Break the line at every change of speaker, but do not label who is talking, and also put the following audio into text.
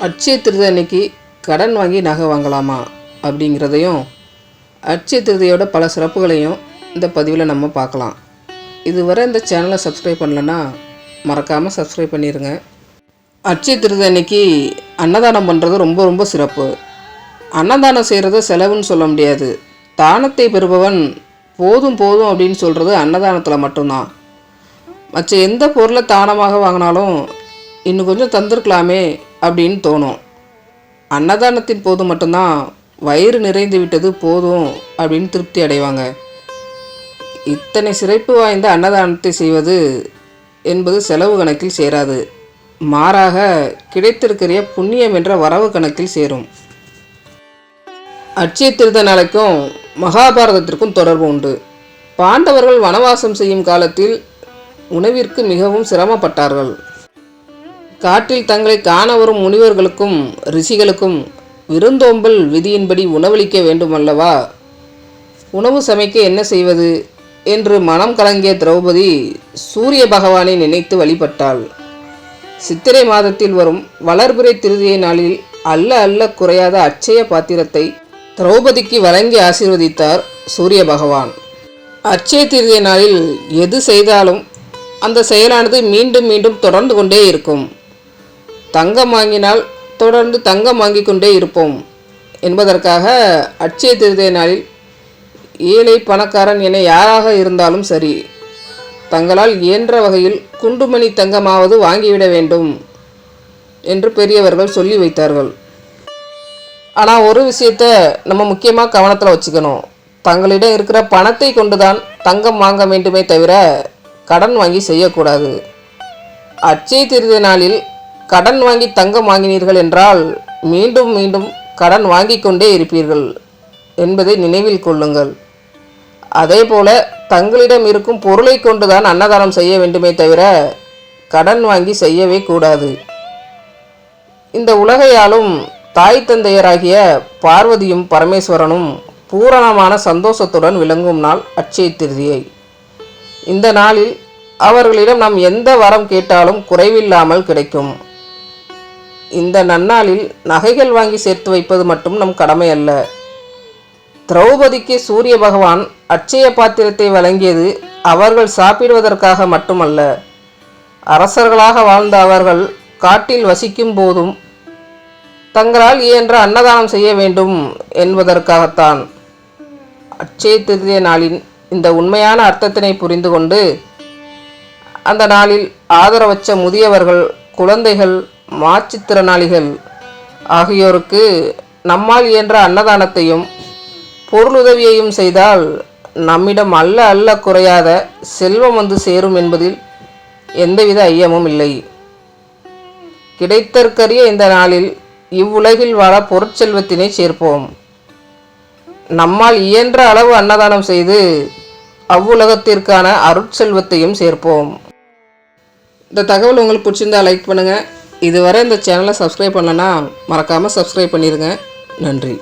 அட்சய திருதி அன்னைக்கு கடன் வாங்கி நகை வாங்கலாமா அப்படிங்கிறதையும் அட்சய திருதியோட பல சிறப்புகளையும் இந்த பதிவில் நம்ம பார்க்கலாம். இதுவரை இந்த சேனலை சப்ஸ்கிரைப் பண்ணலன்னா மறக்காமல் சப்ஸ்கிரைப் பண்ணிடுங்க அட்சய திருதி அன்னைக்கு அன்னதானம் பண்ணுறது ரொம்ப ரொம்ப சிறப்பு. அன்னதானம் செய்கிறது செலவுன்னு சொல்ல முடியாது. தானத்தை பெறுபவன் போதும் போதும் அப்படின்னு சொல்கிறது அன்னதானத்தில் மட்டும்தான். மற்ற எந்த பொருளை தானமாக வாங்கினாலும் இன்னும் கொஞ்சம் தந்திருக்கலாமே அப்படின்னு தோணும். அன்னதானத்தின் போது மட்டும்தான் வயிறு நிறைந்து விட்டது போதும் அப்படின்னு திருப்தி அடைவாங்க. இத்தனை சிறப்பு வாய்ந்த அன்னதானத்தை செய்வது என்பது செலவு கணக்கில் சேராது. மாறாக கிடைத்திருக்கிற புண்ணியம் என்ற வரவு கணக்கில் சேரும். அட்சய திருத்த நாளைக்கும் மகாபாரதத்திற்கும் தொடர்பு உண்டு. பாண்டவர்கள் வனவாசம் செய்யும் காலத்தில் உணவிற்கு மிகவும் சிரமப்பட்டார்கள். காட்டில் தங்களை காண வரும் முனிவர்களுக்கும் ரிஷிகளுக்கும் விருந்தோம்பல் விதியின்படி உணவளிக்க வேண்டுமல்லவா? உணவு சமைக்க என்ன செய்வது? என்று மனம் கலங்கிய திரௌபதி சூரிய பகவானை நினைத்து வழிபட்டாள். சித்திரை மாதத்தில் வரும் வளர்பிறை திருதியை நாளில் அல்ல அல்ல குறையாத அட்சய பாத்திரத்தை திரௌபதிக்கு வழங்கி ஆசீர்வதித்தார் சூரிய பகவான். அட்சய திருதிய நாளில் எது செய்தாலும் அந்த செயலானது மீண்டும் மீண்டும் தொடர்ந்து கொண்டே இருக்கும். தங்கம் வாங்கினால் தொடர்ந்து தங்கம் வாங்கி கொண்டே இருப்போம். என்பதற்காக அட்சய திருதய நாளில் ஏழை பணக்காரன் என யாராக இருந்தாலும் சரி தங்களால் இயன்ற வகையில் குண்டுமணி தங்கமாவது வாங்கிவிட வேண்டும் என்று பெரியவர்கள் சொல்லி வைத்தார்கள். ஆனால் ஒரு விஷயத்த நம்ம முக்கியமாக கவனத்தில் வச்சுக்கணும். தங்களிடம் இருக்கிற பணத்தை கொண்டுதான் தங்கம் வாங்க வேண்டுமே தவிர கடன் வாங்கி செய்யக்கூடாது. அச்சை திருதி நாளில் கடன் வாங்கி தங்கம் வாங்கினீர்கள் என்றால் மீண்டும் மீண்டும் கடன் வாங்கிக் கொண்டே இருப்பீர்கள் என்பதை நினைவில் கொள்ளுங்கள். அதேபோல தங்களிடம் இருக்கும் பொருளை கொண்டுதான் அன்னதானம் செய்ய வேண்டுமே தவிர கடன் வாங்கி செய்யவே கூடாது. இந்த உலகையாலும் தாய் தந்தையராகிய பார்வதியும் பரமேஸ்வரனும் பூரணமான சந்தோஷத்துடன் விளங்கும் நாள் அட்சய திருதியை இந்த நாளில் அவர்களிடம் நாம் எந்த வரம் கேட்டாலும் குறைவில்லாமல் கிடைக்கும். இந்த நன்னாளில் நகைகள் வாங்கி சேர்த்து வைப்பது மட்டும் நம் கடமை அல்ல. திரௌபதிக்கு சூரிய பகவான் அட்சய பாத்திரத்தை வழங்கியது அவர்கள் சாப்பிடுவதற்காக மட்டுமல்ல. அரசர்களாக வாழ்ந்த அவர்கள் காட்டில் வசிக்கும் போதும் தங்களால் இயன்ற அன்னதானம் செய்ய வேண்டும் என்பதற்காகத்தான். அட்சய திருதிய நாளின் இந்த உண்மையான அர்த்தத்தினை புரிந்து கொண்டு அந்த நாளில் ஆதரவற்ற முதியவர்கள் குழந்தைகள் மாற்றுத்திறனாளிகள் ஆகியோருக்கு நம்மால் இயன்ற அன்னதானத்தையும் பொருளுதவியையும் செய்தால் நம்மிடம் அல்ல அல்ல குறையாத செல்வம் வந்து சேரும் என்பதில் எந்தவித ஐயமும் இல்லை. கிடைத்தற்கரிய இந்த நாளில் இவ்வுலகில் வாழ பொருட்செல்வத்தினை சேர்ப்போம். நம்மால் இயன்ற அளவு அன்னதானம் செய்து அவ்வுலகத்திற்கான அருட்செல்வத்தையும் சேர்ப்போம். இந்த தகவல் உங்களுக்கு பிடிச்சிருந்தால் லைக் பண்ணுங்கள் இதுவரை இந்த சேனலை சப்ஸ்கிரைப் பண்ணலன்னா மறக்காமல் சப்ஸ்கிரைப் பண்ணிடுங்க நன்றி.